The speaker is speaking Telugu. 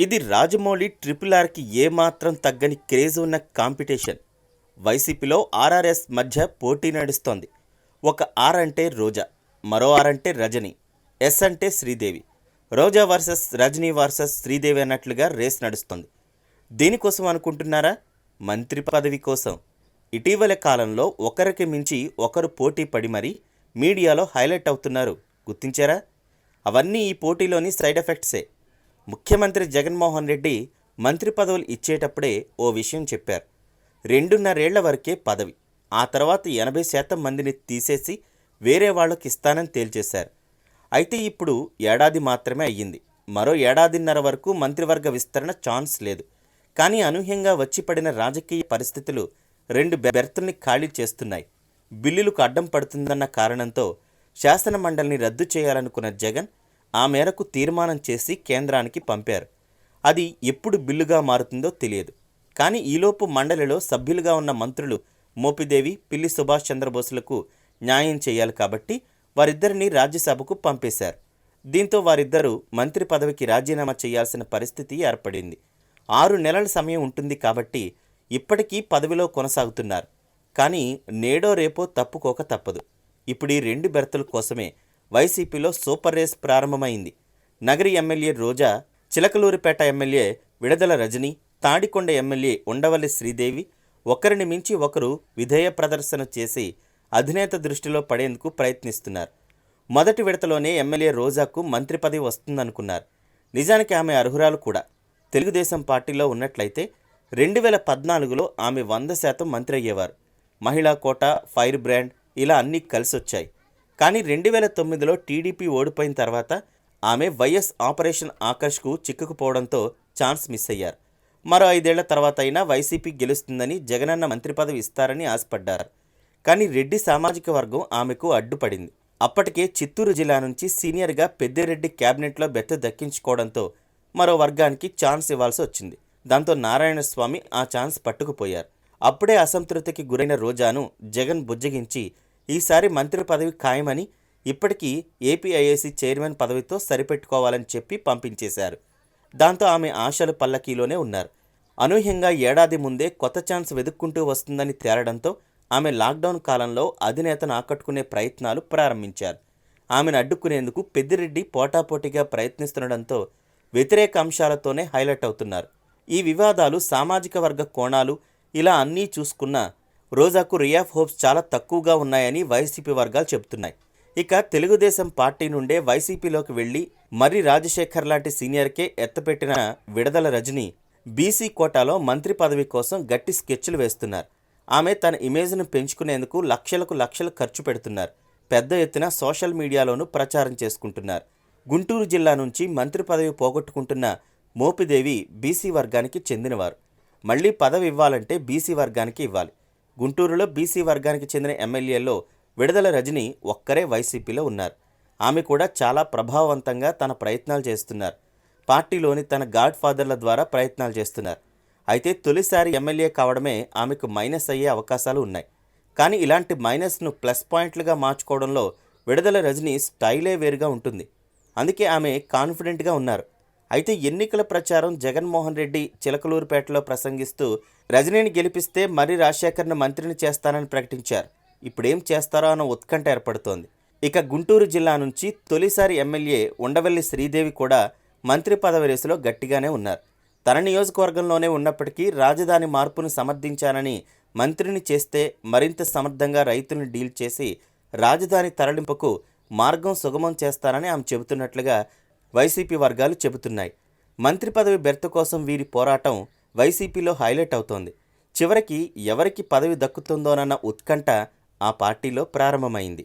ఇది రాజమౌళి ట్రిపుల్ ఆర్కి ఏమాత్రం తగ్గని క్రేజ్ ఉన్న కాంపిటీషన్. వైసీపీలో ఆర్ఆర్ఎస్ మధ్య పోటీ నడుస్తోంది. ఒక ఆర్ అంటే రోజా మరో ఆర్ అంటే రజని ఎస్ అంటే శ్రీదేవి. రోజా వర్సెస్ రజనీ వర్సెస్ శ్రీదేవి అన్నట్లుగా రేస్ నడుస్తుంది. దీనికోసం అనుకుంటున్నారా? మంత్రి పదవి కోసం. ఇటీవల కాలంలో ఒకరికి మించి ఒకరు పోటీ పడి మరీ మీడియాలో హైలైట్ అవుతున్నారు. గుర్తించారా? అవన్నీ ఈ పోటీలోని సైడ్ ఎఫెక్ట్సే. ముఖ్యమంత్రి జగన్మోహన్ రెడ్డి మంత్రి పదవులు ఇచ్చేటప్పుడే ఓ విషయం చెప్పారు. రెండున్నరేళ్ళ వరకే పదవి. ఆ తర్వాత ఎనభై శాతం మందిని తీసేసి వేరే వాళ్ళకి ఇస్తానని తేల్చేశారు. అయితే ఇప్పుడు ఏడాది మాత్రమే అయ్యింది. మరో ఏడాదిన్నర వరకు మంత్రివర్గ విస్తరణ ఛాన్స్ లేదు. కానీ అనూహ్యంగా వచ్చి పడిన రాజకీయ పరిస్థితులు రెండు బెర్తుల్ని ఖాళీ చేస్తున్నాయి. బిల్లులకు అడ్డం పడుతుందన్న కారణంతో శాసన మండలిని రద్దు చేయాలనుకున్న జగన్ ఆ మేరకు తీర్మానం చేసి కేంద్రానికి పంపారు. అది ఎప్పుడు బిల్లుగా మారుతుందో తెలియదు. కానీ ఈలోపు మండలిలో సభ్యులుగా ఉన్న మంత్రులు మోపిదేవి పిల్లి సుభాష్ చంద్రబోసులకు న్యాయం చేయాలి కాబట్టి వారిద్దరిని రాజ్యసభకు పంపేశారు. దీంతో వారిద్దరూ మంత్రి పదవికి రాజీనామా చేయాల్సిన పరిస్థితి ఏర్పడింది. ఆరు నెలల సమయం ఉంటుంది కాబట్టి ఇప్పటికీ పదవిలో కొనసాగుతున్నారు. కానీ నేడో రేపో తప్పుకోక తప్పదు. ఇప్పుడు ఈ రెండు బెర్తల కోసమే వైసీపీలో సూపర్ రేస్ ప్రారంభమైంది. Nagari MLA Roja Chilakaluripet MLA Vidadala Rajini Tadikonda MLA Undavalli Sridevi ఒకరిని మించి ఒకరు విధేయ ప్రదర్శన చేసి అధినేత దృష్టిలో పడేందుకు ప్రయత్నిస్తున్నారు. మొదటి విడతలోనే ఎమ్మెల్యే రోజాకు మంత్రి పదవి వస్తుందనుకున్నారు. నిజానికి ఆమె అర్హురాలు కూడా. తెలుగుదేశం పార్టీలో ఉన్నట్లయితే రెండు వేల పద్నాలుగులో ఆమె వంద శాతం మంత్రి అయ్యేవారు. మహిళా కోట ఫైర్ బ్రాండ్ ఇలా అన్నీ కలిసొచ్చాయి. కానీ రెండు వేల తొమ్మిదిలో టీడీపీ ఓడిపోయిన తర్వాత ఆమె వైఎస్ ఆపరేషన్ ఆకర్ష్కు చిక్కుకుపోవడంతో ఛాన్స్ మిస్ అయ్యారు. మరో ఐదేళ్ళ తర్వాత అయినా వైసీపీ గెలుస్తుందని జగనన్న మంత్రి పదవి ఇస్తారని ఆశపడ్డారు. కానీ రెడ్డి సామాజిక వర్గం ఆమెకు అడ్డుపడింది. అప్పటికే చిత్తూరు జిల్లా నుంచి సీనియర్గా పెద్దిరెడ్డి క్యాబినెట్లో బెత్త దక్కించుకోవడంతో మరో వర్గానికి ఛాన్స్ ఇవ్వాల్సి వచ్చింది. దాంతో నారాయణస్వామి ఆ ఛాన్స్ పట్టుకుపోయారు. అప్పుడే అసంతృప్తికి గురైన రోజాను జగన్ బుజ్జగించి ఈసారి మంత్రి పదవి ఖాయమని ఇప్పటికీ ఏపీఐఏసీ చైర్మన్ పదవితో సరిపెట్టుకోవాలని చెప్పి పంపించేశారు. దాంతో ఆమె ఆశలు పల్లకీలోనే ఉన్నారు. అనూహ్యంగా ఏడాది ముందే కొత్త ఛాన్స్ వెతుక్కుంటూ వస్తుందని తేలడంతో ఆమె లాక్డౌన్ కాలంలో అధినేతను ఆకట్టుకునే ప్రయత్నాలు ప్రారంభించారు. ఆమెను అడ్డుకునేందుకు పెద్దిరెడ్డి పోటాపోటీగా ప్రయత్నిస్తుండడంతో వ్యతిరేక అంశాలతోనే హైలైట్ అవుతున్నారు. ఈ వివాదాలు సామాజిక వర్గ కోణాలు ఇలా అన్నీ చూసుకున్నా రోజాకు రియాఫ్ హోప్స్ చాలా తక్కువగా ఉన్నాయని వైసీపీ వర్గాలు చెబుతున్నాయి. ఇక తెలుగుదేశం పార్టీ నుండే వైసీపీలోకి వెళ్ళి మర్రి రాజశేఖర్ లాంటి సీనియర్కే ఎత్తపెట్టిన విడదల రజని బీసీ కోటాలో మంత్రి పదవి కోసం గట్టి స్కెచ్లు వేస్తున్నారు. ఆమె తన ఇమేజ్ను పెంచుకునేందుకు లక్షలకు లక్షలు ఖర్చు పెడుతున్నారు. పెద్ద ఎత్తున సోషల్ మీడియాలోనూ ప్రచారం చేసుకుంటున్నారు. గుంటూరు జిల్లా నుంచి మంత్రి పదవి పోగొట్టుకుంటున్న మోపిదేవి బీసీ వర్గానికి చెందినవారు. మళ్ళీ పదవి ఇవ్వాలంటే బీసీ వర్గానికి ఇవ్వాలి. గుంటూరులో బీసీ వర్గానికి చెందిన ఎమ్మెల్యేలో విడుదల రజని ఒక్కరే వైసీపీలో ఉన్నారు. ఆమె కూడా చాలా ప్రభావవంతంగా తన ప్రయత్నాలు చేస్తున్నారు. పార్టీలోని తన గాడ్ ఫాదర్ల ద్వారా ప్రయత్నాలు చేస్తున్నారు. అయితే తొలిసారి ఎమ్మెల్యే కావడమే ఆమెకు మైనస్ అయ్యే అవకాశాలు ఉన్నాయి. కానీ ఇలాంటి మైనస్ను ప్లస్ పాయింట్లుగా మార్చుకోవడంలో విడుదల రజని స్టైలే వేరుగా ఉంటుంది. అందుకే ఆమె కాన్ఫిడెంట్గా ఉన్నారు. అయితే ఎన్నికల ప్రచారం జగన్మోహన్ రెడ్డి చిలకలూరుపేటలో ప్రసంగిస్తూ రజనీని గెలిపిస్తే మర్రి రాజశేఖర్ను మంత్రిని చేస్తానని ప్రకటించారు. ఇప్పుడేం చేస్తారో అన్న ఉత్కంఠ ఏర్పడుతోంది. ఇక గుంటూరు జిల్లా నుంచి తొలిసారి ఎమ్మెల్యే ఉండవల్లి శ్రీదేవి కూడా మంత్రి పదవి రేసులో గట్టిగానే ఉన్నారు. తన నియోజకవర్గంలోనే ఉన్నప్పటికీ రాజధాని మార్పును సమర్థించానని మంత్రిని చేస్తే మరింత సమర్థంగా రైతులను డీల్ చేసి రాజధాని తరలింపుకు మార్గం సుగమం చేస్తానని ఆమె చెబుతున్నట్లుగా వైసీపీ వర్గాలు చెబుతున్నాయి. మంత్రి పదవి బెర్త కోసం వీరి పోరాటం వైసీపీలో హైలైట్ అవుతోంది. చివరికి ఎవరికి పదవి దక్కుతుందోనన్న ఉత్కంఠ ఆ పార్టీలో ప్రారంభమైంది.